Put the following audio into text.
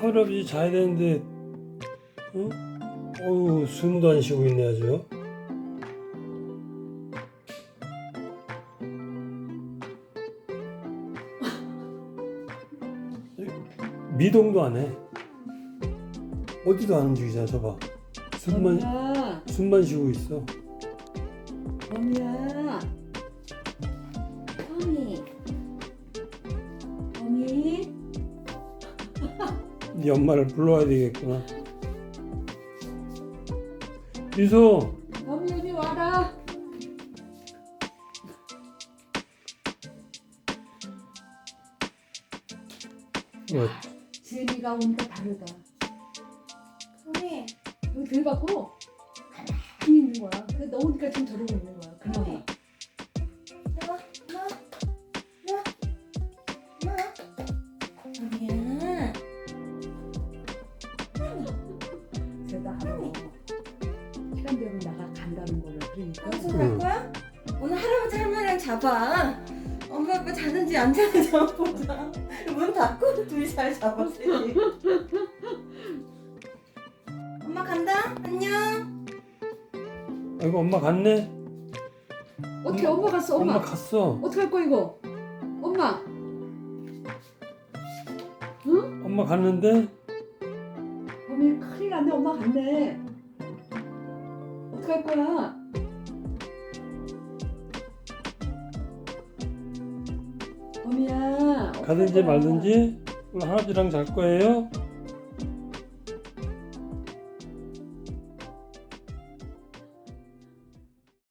할아버지 자야 되는데 어? 어우 숨도 안 쉬고 있네 아주. 미동도 안 해. 어디도 안 움직이잖아 저봐. 숨만 숨만 쉬고 있어. 범이야. 네 엄마를 불러야 되겠구나 미소 범이 여기 와라. 어, 지은이가 오니까 다르다. 범이 여기 들어갖고 가만히 있는 거야. 그 넣으니까 지금 저러고 있는 거야. 그나마. 제가 하고 시간 되면 나가 간다는 거를 그러니까. 방송 갈 거야? 오늘 할아버지 할머니랑 잡아. 엄마 아빠 자는지 안 자는지 한번 보자. 문 닫고 둘이 잘 잡았으니. 엄마 간다. 안녕. 아이고 엄마 갔네 어떻게 엄마 갔어? 엄마. 엄마 갔어 어떻게 할 거야 이거? 엄마. 엄마 갔는데 범이 큰일 났네. 엄마 갔네. 어떻게 할 거야? 어떡할 가든지 거야? 말든지 오늘 할아버지랑 잘 거예요